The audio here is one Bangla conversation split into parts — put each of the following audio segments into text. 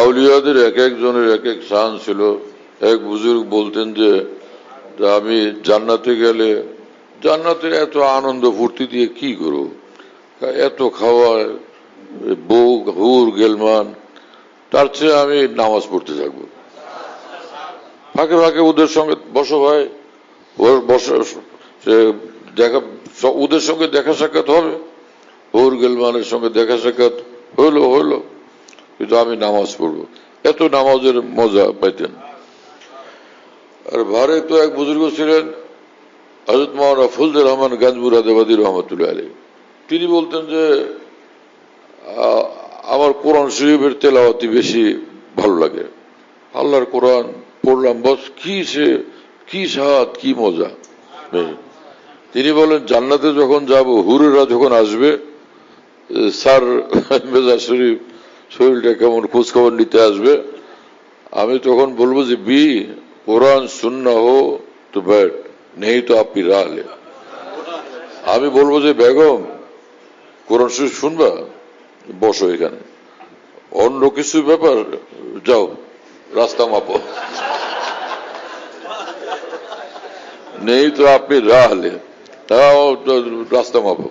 আউলিয়াদের এক একজনের এক এক শান ছিল। এক বুজুর্গ বলতেন যে আমি জান্নাতে গেলে জান্নাতে এত আনন্দ ফুর্তি দিয়ে কি করব? এত খাওয়া বউ, হুর, গেলমান, তার চেয়ে আমি নামাজ পড়তে থাকব। ফাঁকে ফাঁকে ওদের সঙ্গে বসো ভাই বসে দেখা, ওদের সঙ্গে দেখা সাক্ষাৎ হবে, হুর, গেলমানের সঙ্গে দেখা সাক্ষাৎ হইল হইল কিন্তু আমি নামাজ পড়ব। এত নামাজের মজা পাইতেন। আর ভারে তো এক বুজুর্গ ছিলেন হজরত মাওলানা ফজলুর রহমান গাঞ্জমুরাদাবাদী রহমতুল্লাহ আলী তিনি বলতেন যে আমার কোরআন শরীফের তেলাওয়াতি বেশি ভালো লাগে। আল্লাহর কোরআন পড়লাম, বস, কি সে, কি স্বাদ, কি মজা। এই। তিনি বলেন, জান্নাতে যখন যাব, হুরেরা যখন আসবে স্যার মেজাজ শরীফ শরীরটা কেমন খোঁজ খবর নিতে আসবে? আমি তখন বলব যে, বি, কোরআন শূন্য হো, তো ব্যাট নেই তো আপনি রাহলে আমি বলব যে, বেগম, কোরআন শরীফ শুনবা? বসো এখানে। অন্য কিছু ব্যাপার, যাও, রাস্তা মাপো। নেই তো আপনি রাহলে তাও রাস্তা মাপো।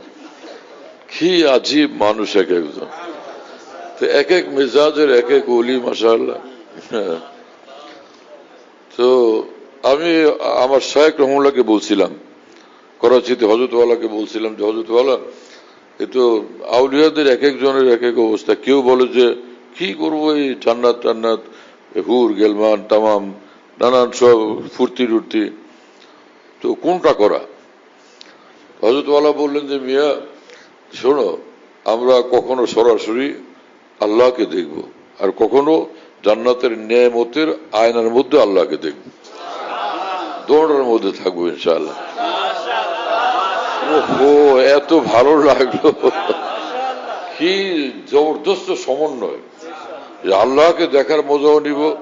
কি আজীব মানুষ এক একজন। তো এক এক মেজাজের এক এক অলি মাসাল্লাহ তো আমি আমার শায়েক রহমুল্লাহকে বলছিলাম, করাচিতে হজরতওয়ালাকে বলছিলাম যে, হজরতওয়ালা, এ তো আউলিয়াদের এক একজনের এক এক অবস্থা। কেউ বলে যে, কি করব এই জান্নাত টান্নাত হুর, গেলমান, তামাম, নানান সব ফুর্তি টুর্তি। তো কোনটা করা? হজরতওয়ালা বললেন যে, মিয়া, শোনো, আমরা কখনো সরাসরি আল্লাহকে দেখব। আর কখনো জান্নাতের ন্যায়মতের আয়নার মধ্যে আল্লাহকে দেখব। দৌড়ার মধ্যে থাকব, ইনশাআল্লাহ। ওহো, এত ভালো লাগল। কি জবরদস্ত সমন্বয়। যে আল্লাহকে দেখার মজাও নিব,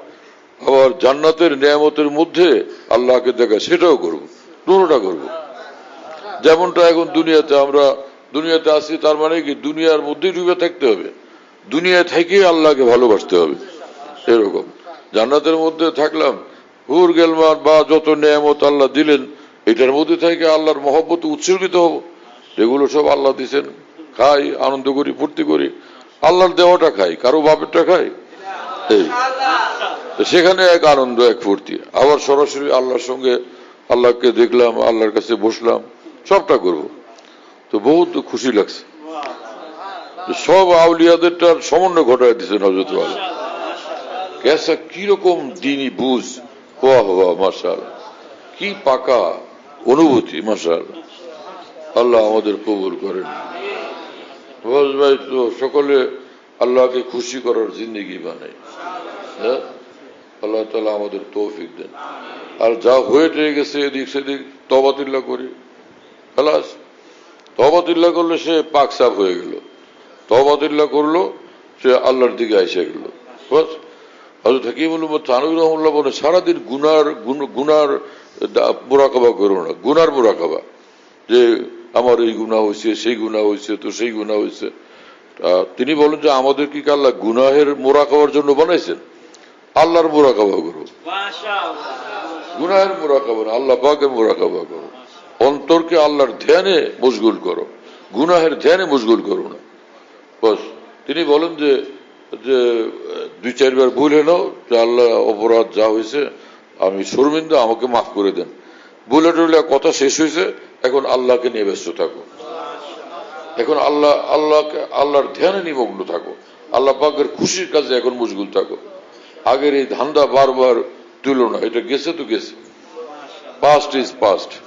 আবার জান্নাতের নিয়ামতের মধ্যে আল্লাহকে দেখা, সেটাও করব, দুটোটা করব। যেমনটা এখন দুনিয়াতে আমরা, দুনিয়াতে আসি তার মানে কি, দুনিয়ার মধ্যেই ডুবে থাকতে হবে। দুনিয়া থেকে আল্লাহকে ভালোবাসতে হবে। এরকম জান্নাতের মধ্যে থাকলাম, হুর গেলমান বা যত নিয়ামত আল্লাহ দিলেন, এটার মধ্যে থেকে আল্লাহর মহব্বত উৎসর্গিত হব। এগুলো সব আল্লাহ দিছেন। খাই, আনন্দ করি, ফুর্তি করি। আল্লাহর দেওয়াটা খাই, কারও বাপেরটা খাই? সেখানে এক আনন্দ, এক ফুর্তি। আবার সরাসরি আল্লাহর সঙ্গে আল্লাহকে দেখলাম, আল্লাহর কাছে বসলাম, সবটা করব। তো বহুত খুশি লাগছে। সব আউলিয়াদেরটার সমন্বয় ঘটায় দিচ্ছেন হজরত কেসা কীরকম দিনই বুঝ? হওয়া হওয়া মার্শাল কি পাকা অনুভূতি মার্শাল আল্লাহ আমাদের কবুল করেন। সকলে আল্লাহকে খুশি করার জিন্দগি বানাই হ্যাঁ? আল্লাহ তালা আমাদের তৌফিক দেন। আর যা হয়ে গেছে এদিক সেদিক তবাতিল্লা করি। খালাস তবাতিল্লা করলে সে পাক সাফ হয়ে গেল। তবাতিল্লা করল সে আল্লাহর দিকে আইসে গেল। বাস হজরত হাকিমুল উম্মদ রহমুল্লাহ বলে সারাদিন গুনার গুন- গুনার মোরাকাবা করো না গুনার মোরাকাবা। যে আমার এই গুণা হয়েছে সেই গুণা হয়েছে তো সেই গুণা হয়েছে তিনি বলেন যে আমাদের কি আল্লাহ গুনাহের মোরাকাবার জন্য বানাইছেন? আল্লাহর মোরাকাবা করো। গুনাহের মোরাকাবা না আল্লাহ পাকের মোরাকাবা করো। অন্তরকে আল্লাহর ধ্যানে মশগুল করো। গুনাহের ধ্যানে মশগুল করো না। বস, তিনি বলেন যে যে, দুই চারবার ভুল যে আল্লাহ অপরাধ যা হয়েছে, আমি শর্মিন্দা, আমাকে মাফ করে দেন। ভুলে টুলে কথা শেষ হয়েছে, এখন আল্লাহকে নিয়ে ব্যস্ত থাকো। এখন আল্লাহ, আল্লাহকে, আল্লাহর ধ্যানে নিমগ্ন থাকো। আল্লাহ পাকের খুশির কাজে এখন মুশগুল থাকো। আগের এই ধান্দা বারবার তুলো না এটা গেছে তো গেছে। Past is past